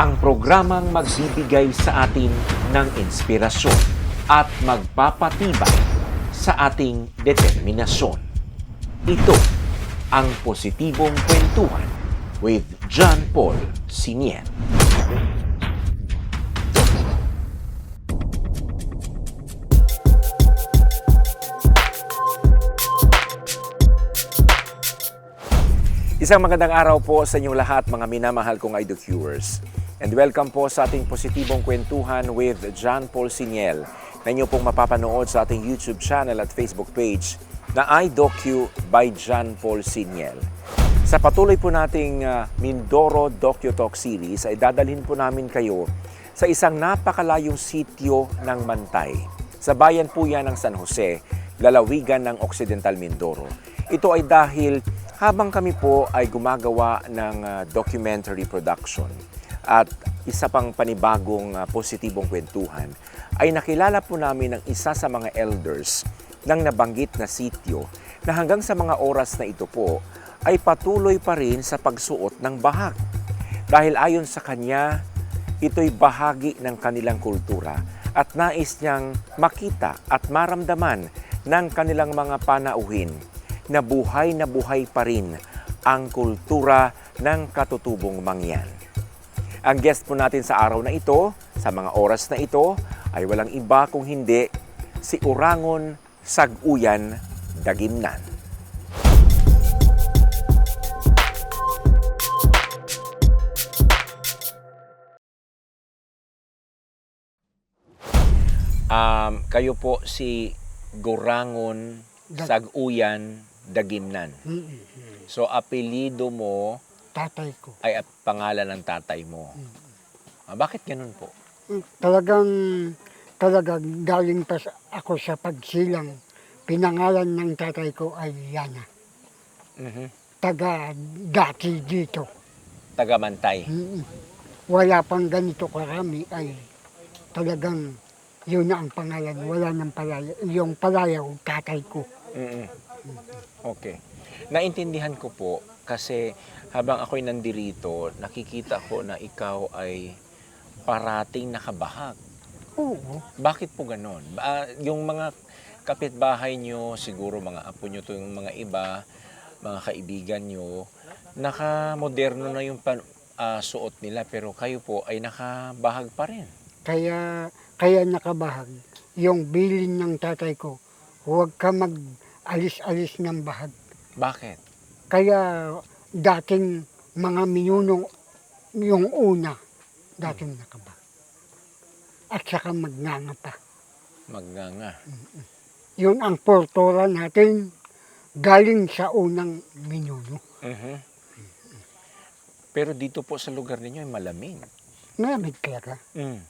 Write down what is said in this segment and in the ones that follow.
ang programang magbibigay sa atin ng inspirasyon at magpapatibay sa ating determinasyon. Ito ang positibong kwentuhan with John Paul Sinier. Isang magandang araw po sa inyong lahat mga minamahal kong idol viewers. And welcome po sa ating positibong kwentuhan with John Paul Siniel na inyo pong mapapanood sa ating YouTube channel at Facebook page na iDocu by John Paul Siniel. Sa patuloy po nating ah, Mindoro Docu-Talk series ay dadalhin po namin kayo sa isang napakalayong sityo ng Mantay. Sa bayan po yan ng San Jose, lalawigan ng Occidental Mindoro. Ito ay dahil habang kami po ay gumagawa ng ah, documentary production at isa pang panibagong ah, positibong kwentuhan, ay nakilala po namin ang isa sa mga elders ng nabanggit na sityo na hanggang sa mga oras na ito po ay patuloy pa rin sa pagsuot ng bahag. Dahil ayon sa kanya, ito'y bahagi ng kanilang kultura at nais niyang makita at maramdaman ng kanilang mga panauhin na buhay na buhay pa rin ang kultura ng katutubong mangyan. Ang guest po natin sa araw na ito, sa mga oras na ito, ay walang iba kung hindi si Urangon Saguyan Dagimnan. Um, kayo po si Gorangon Saguyan Dagimnan. Mm-mm. So apelido mo Tatay ko. ay ap- pangalan ng tatay mo. Ah, bakit ganun po? Talagang, talagang galing pa sa- ako sa pagsilang. Pinangalan ng tatay ko ay Yana. Mhm. Taga dati dito. Tagamantay. Mm-mm. Wala pang ganito karami ay talagang yun na ang pangalan. Wala nang palaya. Yung palayaw, tatay ko. mm Okay. Naintindihan ko po kasi habang ako'y nandirito, nakikita ko na ikaw ay parating nakabahag. Oo. Bakit po ganon? Ba- yung mga kapitbahay nyo, siguro mga apo nyo to yung mga iba, mga kaibigan nyo, naka-moderno na yung pan- ah, suot nila pero kayo po ay nakabahag pa rin. Kaya, kaya nakabahag. Yung bilin ng tatay ko, huwag ka mag-alis-alis ng bahag. Bakit? Kaya dating mga minuno yung una, dating nakaba. At saka magnanga pa. Magnganga. Yun ang portora natin galing sa unang minuno. Mhm. Pero dito po sa lugar ninyo ay malamig. Malamig talaga. Mm.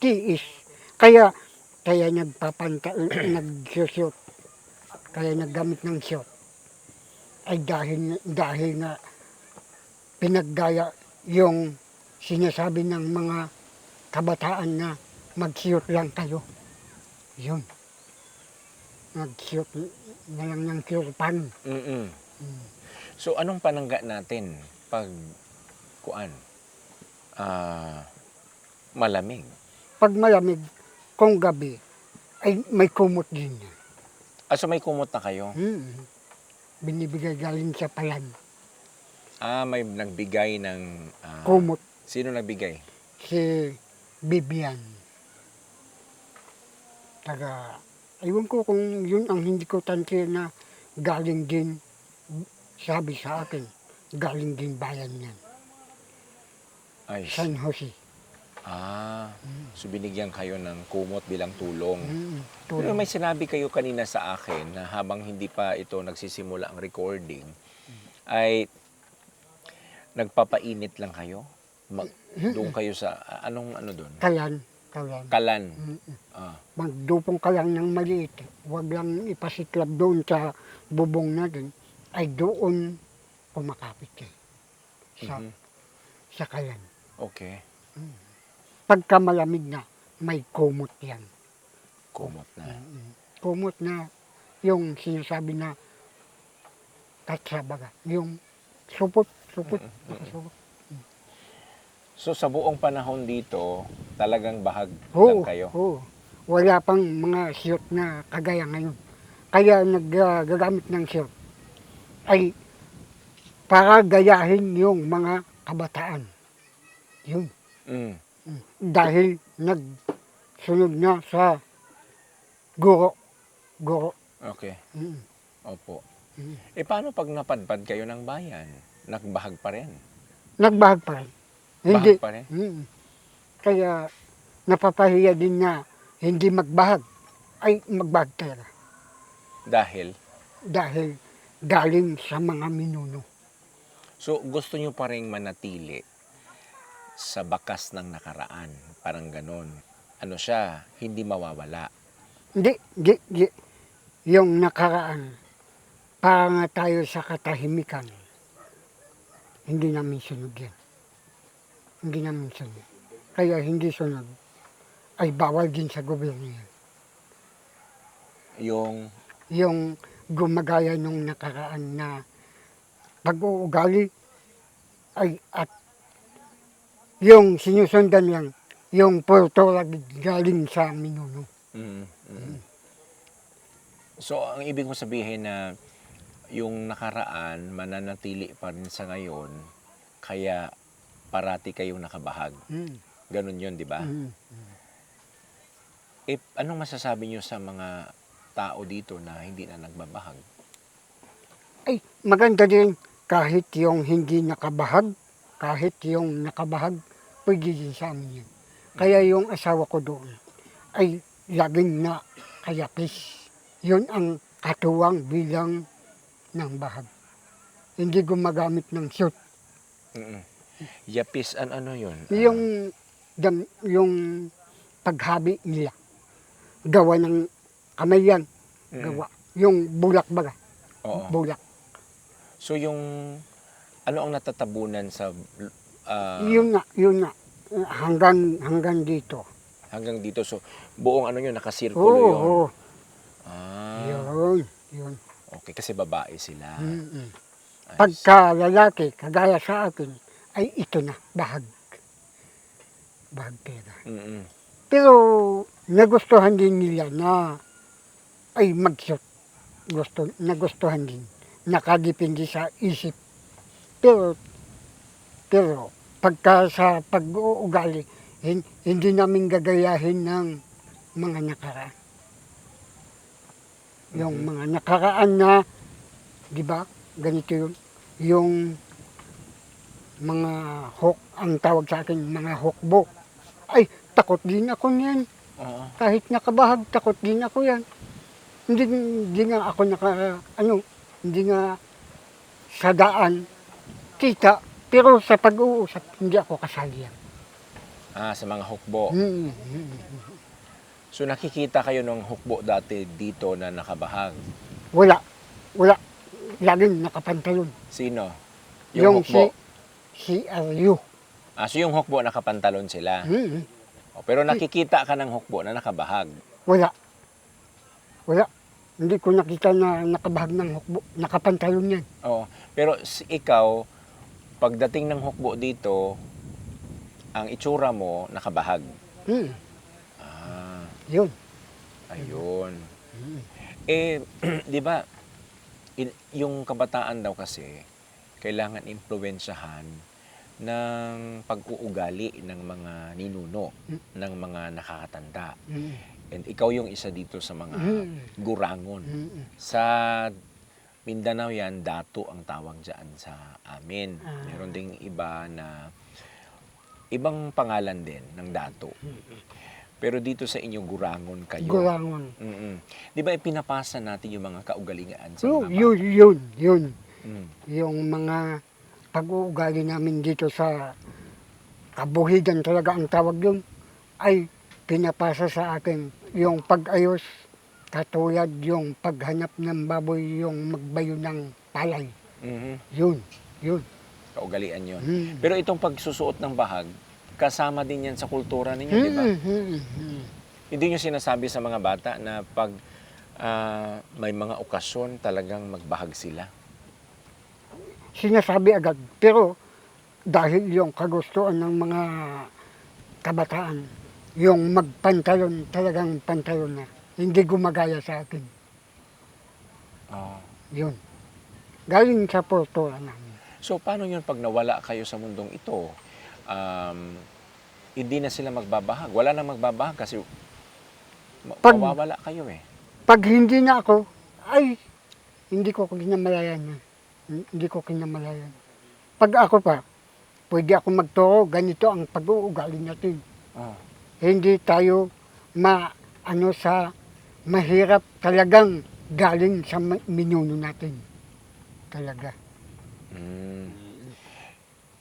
Tiis. Kaya, kaya nagpapanta, nagsushoot. Kaya naggamit ng shot. Ay dahil, dahil nga pinaggaya yung sinasabi ng mga kabataan na mag-shoot lang kayo. Yun. Mag-shoot na lang ng kirpan. Mm-mm. So anong panangga natin pag kuan? Ah, malamig. Pag malamig, kung gabi, ay may kumot din yan. Ah, so may kumot na kayo? Hmm. Binibigay galing sa palan. Ah, may nagbigay ng ah, Kumot Sino nagbigay? si Bibian. Taga, aywan ko kung yun ang hindi ko tansya na galing din, sabi sa akin, galing din bayan yan. Ay, San Jose. Ah, so binigyan kayo ng kumot bilang tulong. Mm, Pero tulong. may sinabi kayo kanina sa akin na habang hindi pa ito nagsisimula ang recording, ay nagpapainit lang kayo? Mag, doon kayo sa, anong ano doon? Kalan, kalan. Kalan. Mm, Ah, Magdupong ka lang ng maliit. Huwag lang ipasiklab doon sa bubong natin. Ay doon kumakapit kayo. Sa, mhm. sa kalan. Okay. Pagka malamig na, may kumot yan. Kumot na. Kumot na yung sinasabi na. Mm-hmm. Katsabaga. Yung supot, supot, supot. So sa buong panahon dito, talagang bahag Oo, lang kayo. oo. Wala pang mga siyot na kagaya ngayon. Kaya nagagamit ng siyot ay para gayahin yung mga kabataan. Yun. Mm. Dahil nagsunod na sa guro. Guro. Okay. Mm. Opo. Mm. Eh paano pag napadpad kayo ng bayan? Nagbahag pa rin. Nagbahag pa rin. Hindi. Bahag pa rin? Mm. Kaya napapahiya din na hindi magbahag ay magbahag pera. Dahil, Dahil galing sa mga minuno. so gusto nyo pa rin manatili sa bakas ng nakaraan. Parang ganon. Ano siya, hindi mawawala. Hindi, hindi, hindi. Yung nakaraan, para nga tayo sa katahimikan, hindi namin sunod yan. Hindi namin sunod. Kaya hindi sunod, ay bawal din sa gobyerno yan. Yung, Yung gumagaya nung nakaraan na pag-uugali ay at yung sinusundan lang, yung portola galing sa minuno. mm, mm. So ang ibig mo sabihin na yung nakaraan mananatili pa rin sa ngayon, kaya parati kayong nakabahag. Mm. Ganon yun, di ba? Mm. Eh, anong masasabi nyo sa mga tao dito na hindi na nagbabahag? Ay, maganda din kahit yung hindi nakabahag, kahit yung nakabahag, din sa amin yan. Kaya yung asawa ko doon ay laging na kayapis. Yun ang katuwang bilang ng bahag. Hindi gumagamit ng shoot. Mm-mm. Yapis, an ano yun? Yung, dam, yung paghabi nila. Gawa ng kamay yan. mm-mm. Gawa. Yung bulak baga. Oo. Bulak. So yung, ano ang natatabunan sa, ah, Yun nga, yun nga. Hanggang, hanggang dito. hanggang dito? So, buong ano yun, Oo, nakasirkulo yun? oo. Ah, Yun, yun. okay, kasi babae sila. Mm-mm. I Pagka lalaki, kagaya sa akin, ay ito na, bahag. Bahag pera. Mm-mm. Pero nagustuhan din nila na ay mag-shoot. Gusto, nagustuhan din. Nakadepende sa isip. Pero, pero pagka sa pag-uugali, hin- hindi namin gagayahin ng mga nakaraan. Yung Mhm. mga nakaraan na, di ba, ganito yun, yung mga hok, ang tawag sa akin, mga hokbo. Ay, takot din ako niyan. Oo. Kahit nakabahag, takot din ako yan. Hindi, hindi nga ako naka, ano, hindi nga sa daan, kita, pero sa pag-uusap, hindi ako kasali yan. Ah, sa mga hukbo. Hmm, hmm. So nakikita kayo ng hukbo dati dito na nakabahag. Wala, wala. Laging nakapantalon. Sino? Yung, Yung, hukbo. si, si Aryo. Ah, so yung hukbo nakapantalon sila. Hmm, O, pero nakikita ka ng hukbo na nakabahag. wala. Wala. Hindi ko nakita na nakabahag ng hukbo. Nakapantalon yan. Oo. Pero si- ikaw, pagdating ng hukbo dito, ang itsura mo nakabahag. Hmm, Ah, yun. ayun. Hmm. Eh, di ba, yung kabataan daw kasi, kailangan impluensyahan ng pag-uugali ng mga ninuno, Mm. ng mga nakakatanda. Hmm, And ikaw yung isa dito sa mga hmm, gurangon. hmm. Sa Mindanao yan, dato ang tawag dyan sa amin. Ah. Meron ding iba na ibang pangalan din ng dato. Pero dito sa inyo, gurangon kayo. Gulangon. Mm-mm. Di ba ipinapasa natin yung mga kaugalingaan sa mga yun, yun, yun. Mm. Yung mga pag-uugali namin dito sa kabuhidan talaga ang tawag yun, ay pinapasa sa akin yung pag-ayos, katulad yung paghanap ng baboy, yung magbayo ng palay. Mhm. Yun, yun. Kaugalian yun. Hmm. Pero itong pagsusuot ng bahag, kasama din yan sa kultura ninyo, di ba? Hmm, hmm. Hindi nyo sinasabi sa mga bata na pag ah, may mga okasyon talagang magbahag sila. Sinasabi agad, pero dahil yung kagustuhan ng mga kabataan, yung magpantalon, talagang pantalon na, hindi gumagaya sa akin. Ah. Yun. Galing sa porto namin. So, paano yun pag nawala kayo sa mundong ito? Um, hindi na sila magbabahag. Wala na magbabahag kasi ma- Pag- mawawala kayo eh. Pag hindi na ako, ay, hindi ko kinamalayan yan. Hindi ko kinamalayan. Pag ako pa, pwede ako magturo, ganito ang pag-uugali natin. Oh. Hindi tayo ma, ano sa, mahirap talagang galing sa ma- minuno natin. Talaga. Mm.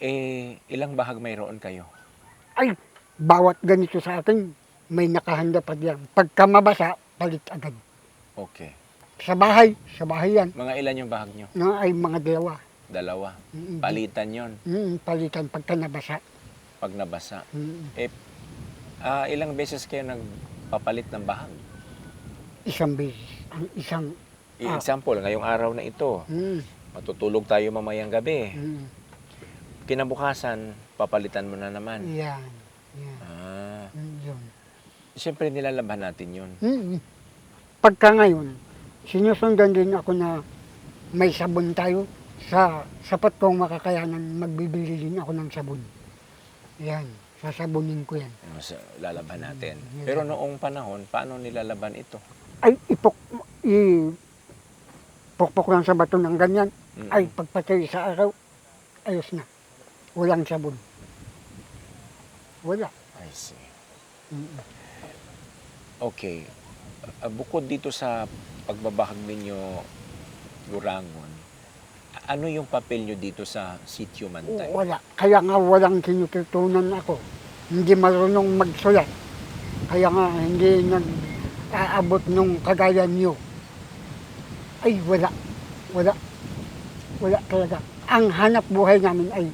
Eh, ilang bahag mayroon kayo? Ay, bawat ganito sa atin, may nakahanda pa diyan. Pagka mabasa, palit agad. Okay. Sa bahay, sa bahay yan, Mga ilan yung bahag nyo? no, ay mga dalawa. Dalawa. Mm, Palitan yon mm, palitan pagka nabasa. pag nabasa. Mm, Eh, ah, ilang beses kayo nagpapalit ng bahag? Isang beses. Ang isang, Ah. I-example, ngayong araw na ito, mm, matutulog tayo mamayang gabi. mm, Kinabukasan, papalitan mo na naman. yan. yan. Ah, Mm, yun. siyempre nilalaban natin yun. Mm, pagka ngayon, sinusundan din ako na may sabon tayo. Sa sapat kong makakayanan, magbibili din ako ng sabon. Yan, sasabunin ko yan. Lalaban natin. Mm, Pero noong panahon, paano nilalaban ito? Ipok, i, pukpok lang sa bato ng ganyan. Mm. Ay, pagpatay sa araw, ayos na. Walang sabon. Wala. I see. Mm, Okay. Ah, bukod dito sa pagbabahag ninyo Lurangon, ano yung papel nyo dito sa sitio Mantay? Wala. Kaya nga walang kinututunan ako. Hindi marunong magsulat. Kaya nga hindi nag-aabot nung kagaya niyo. Ay, wala. Wala. Wala talaga. Ang hanap buhay namin ay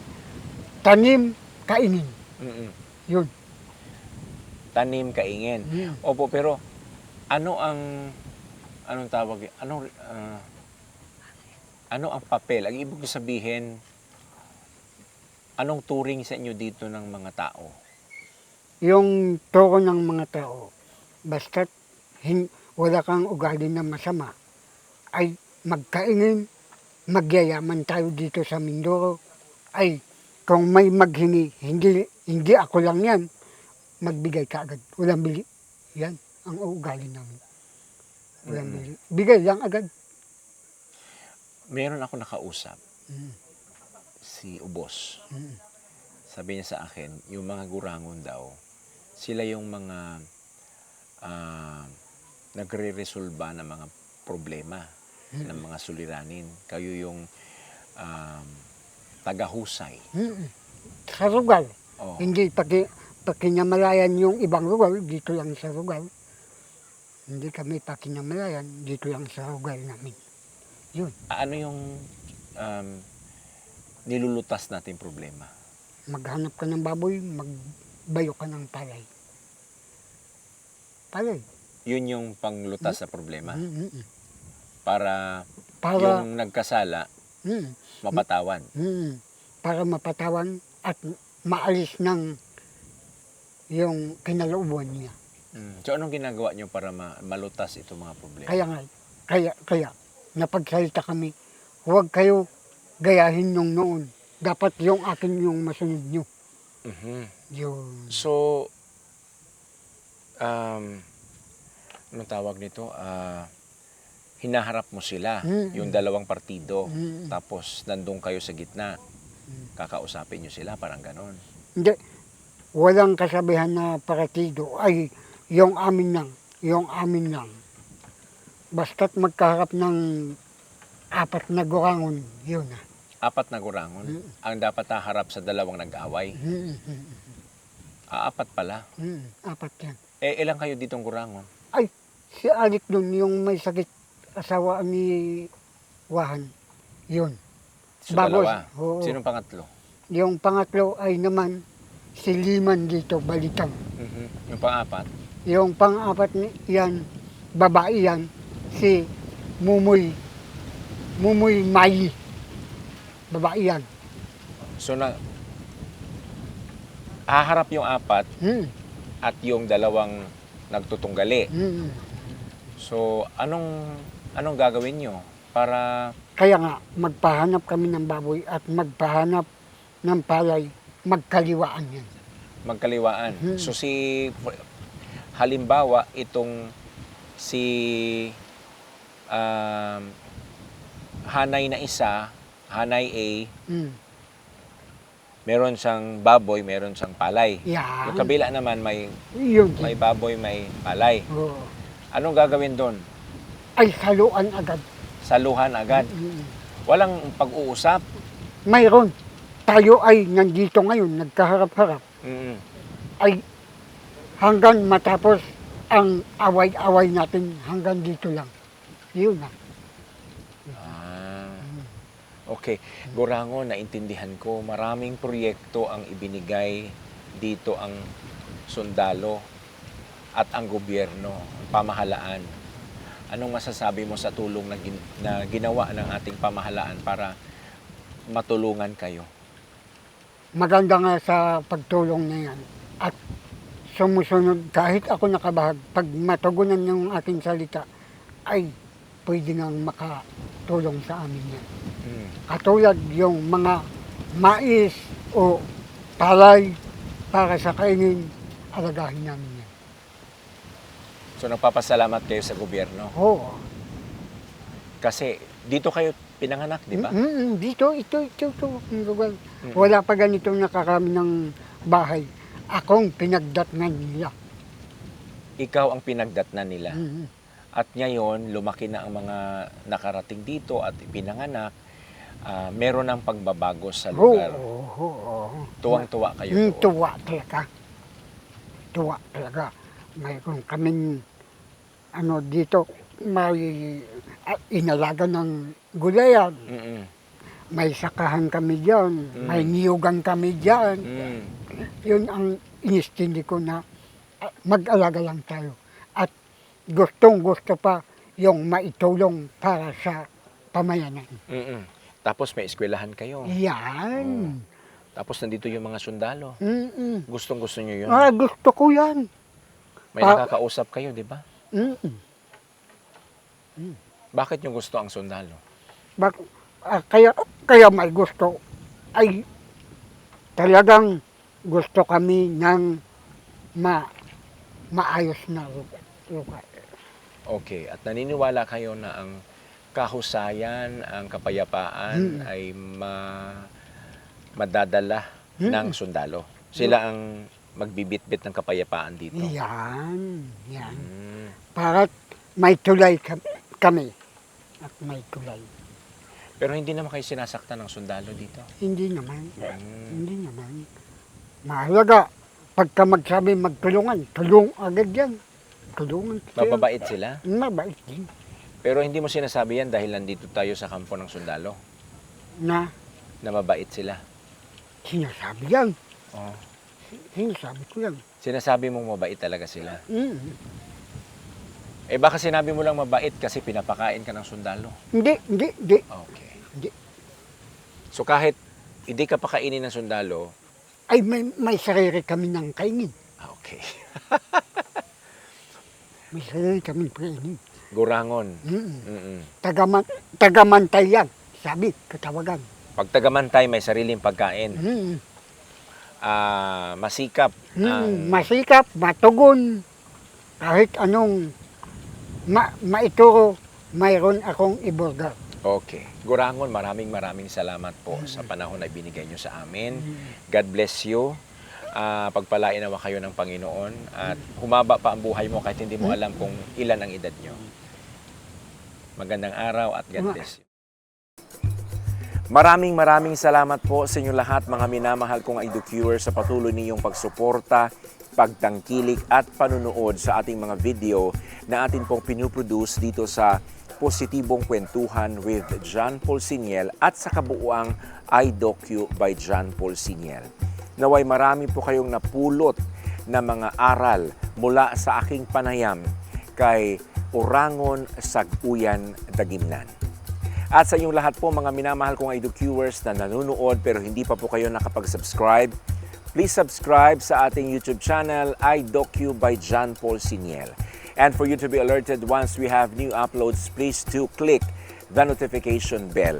tanim, kainin. Mm-mm. Yun. Tanim, kaingin. Mm. Opo, pero ano ang anong tawag? Ano ah, ano ang papel? Ang ibig sabihin anong turing sa inyo dito ng mga tao? Yung turo ng mga tao, basta't hin, wala kang ugali na masama, ay magkainin, magyayaman tayo dito sa Mindoro, ay kung may maghingi, hindi, hindi ako lang yan, magbigay ka agad. Walang bili. Yan ang ugali namin. Walang Mm. bili. Bigay lang agad. Meron ako nakausap Mm. si Ubos. Mm. Sabi niya sa akin, yung mga gurangon daw, sila yung mga ah, nagre-resolba ng mga problema ng mga suliranin. Kayo yung um, tagahusay. Mm. Sa lugar. Oh. Hindi pati pakinamalayan yung ibang lugar, dito lang sa lugar. Hindi kami pakinamalayan, dito lang sa lugar namin. Yun, Ano yung um, nilulutas natin problema? maghanap ka ng baboy, magbayo ka ng palay. Palay. Yun yung panglutas sa problema. Mm, mm, mm. Para, Para, yung nagkasala, mm, mapatawan. mm, para mapatawan at maalis ng yung kinalooban niya. Mm. So anong ginagawa nyo para ma- malutas itong mga problema? Kaya nga, kaya, kaya, napagsalita kami, huwag kayo gayahin nung noon. Dapat yung akin yung masunod nyo. Mhm. Yun. So, um, anong tawag nito? Ah, hinaharap mo sila, Mm. yung dalawang partido. Mm. Tapos, nandun kayo sa gitna. Kakausapin nyo sila, parang ganon. Hindi, walang kasabihan na partido ay yung amin lang, yung amin lang. Basta't magkaharap ng apat na gurangon, yun na. Apat na gurangon, ang dapat haharap sa dalawang nag-away. Mm, mm, Ah, apat pala. mm, apat yan. Eh, ilang kayo ditong gurangon? Si Alik dun, yung may sakit asawa ni Wahan, yun. So, Bagos, dalawa. oo. Sinong pangatlo? Yung pangatlo ay naman si Liman dito, Balitang. Mhm. Yung pang-apat? Yung pang-apat ni yan, babae yan, si Mumoy, Mumoy Mayi. Babae yan. So, na, haharap yung apat Mm. at yung dalawang nagtutunggali. Mm. So, anong anong gagawin nyo para Kaya nga, magpahanap kami ng baboy at magpahanap ng palay, magkaliwaan yan. magkaliwaan? Mhm. So si halimbawa itong si um, hanay na isa, hanay A, Mm. meron siyang baboy, meron siyang palay. Yan. Yung kabila naman may Yun. may baboy, may palay. Oo. Anong gagawin doon? Ay, haluan agad. Saluhan agad. Walang pag-uusap. Mayroon. Tayo ay nandito ngayon, nagkaharap-harap. Mm. Ay, hanggang matapos ang away-away natin, hanggang dito lang. Yun na. Ah. Okay. Gorango, naintindihan ko. Maraming proyekto ang ibinigay dito ang sundalo at ang gobyerno, pamahalaan. Anong masasabi mo sa tulong na, gin- na ginawa ng ating pamahalaan para matulungan kayo? Maganda nga sa pagtulong na yan. At sumusunod, kahit ako nakabahag, pag matugunan ng aking salita, ay pwede nang makatulong sa amin yan. Mm. Katulad yung mga mais o palay para sa kainin, alagahin namin. So nagpapasalamat kayo sa gobyerno Oo. kasi dito kayo pinanganak, di ba? Mm, mm, dito, ito, ito, ito, ang lugar. Mm. Wala pa ganitong nakakarami ng bahay. Akong pinagdatnan nila. Ikaw ang pinagdatnan nila. Mm, At ngayon, lumaki na ang mga nakarating dito at pinanganak. Ah, meron ng pagbabago sa Oo, lugar. oo, oo. Tuwang-tuwa kayo Mm, doon. tuwa talaga. Tuwa talaga. Mayroon kaming ano dito, may ah, inalaga ng gulayan. Mm-mm. May sakahan kami dyan. Mm. May niyugan kami dyan. Mm. Yun ang inistindi ko na ah, mag-alaga lang tayo. At gustong gusto pa yung maitulong para sa pamayanan. Mm-mm. Tapos may eskwelahan kayo. Yan. Tapos nandito yung mga sundalo. Mm-mm. Gustong gusto nyo yun. Ah, gusto ko yan. May pa- nakakausap kayo, di ba? Mm-mm. Bakit yung gusto ang sundalo? Bak ah, kaya kaya may gusto ay talagang gusto kami ng ma maayos na lugar. lugar. Okay. At naniniwala kayo na ang kahusayan, ang kapayapaan Mm. ay ma madadala Mm. ng sundalo. Sila ang magbibitbit ng kapayapaan dito. Yan, yan. Mm. Para may tulay kam- kami. At may tulay. Pero hindi naman kayo sinasaktan ng sundalo dito. Hindi naman. Mm. Hindi naman. Mahalaga. Pagka magsabi magtulungan, tulong agad yan. Tulungan. sila. Mababait sila. Mabait din. Pero hindi mo sinasabi yan dahil nandito tayo sa kampo ng sundalo. Na Na mabait sila. sinasabi yan. Oh. Sinasabi ko yan. Sinasabi mong mabait talaga sila. Mm. Eh baka sinabi mo lang mabait kasi pinapakain ka ng sundalo. Hindi, hindi, hindi. Okay. Hindi. So kahit hindi ka pakainin ng sundalo, Ay, may, may sarili kami ng kainin. ah, okay. May sarili kami kainin. Gurangon. Mm. Mm-mm. Tagaman, tagamantay yan. Sabi, katawagan. Pag tagamantay, may sariling pagkain. Mm. Ah, masikap. Mm. ang Masikap, matugon. Kahit anong ma maituro, mayroon akong iburga. Okay. Gurangon, maraming maraming salamat po sa panahon na binigay nyo sa amin. God bless you. Ah, pagpalain naman kayo ng Panginoon at humaba pa ang buhay mo kahit hindi mo alam kung ilan ang edad nyo. Magandang araw at God bless you. Maraming maraming salamat po sa inyo lahat mga minamahal kong IDQers sa patuloy ninyong pagsuporta, pagtangkilik at panunood sa ating mga video na atin pong pinuproduce dito sa Positibong Kwentuhan with John Paul Siniel at sa kabuuang iDocu by John Paul Siniel. Naway marami po kayong napulot na mga aral mula sa aking panayam kay Orangon Saguyan Dagimnan. At sa inyong lahat po mga minamahal kong IDQers na nanonood pero hindi pa po kayo nakapag-subscribe, Please subscribe sa ating YouTube channel, iDocu by John Paul Siniel. And for you to be alerted once we have new uploads, please do click the notification bell.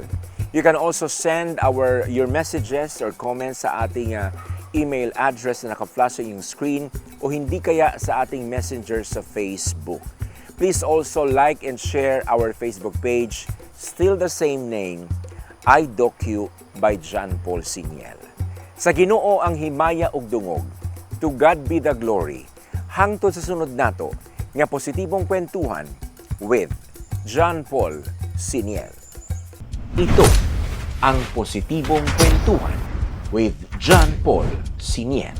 You can also send our your messages or comments sa ating uh, email address na naka-flash sa inyong screen o hindi kaya sa ating messenger sa Facebook. Please also like and share our Facebook page, still the same name, iDocu by John Paul Siniel. Sa Ginoo ang himaya ug dungog. To God be the glory. Hangtod sa sunod nato nga positibong kwentuhan with John Paul Siniel. Ito ang positibong kwentuhan with John Paul Siniel.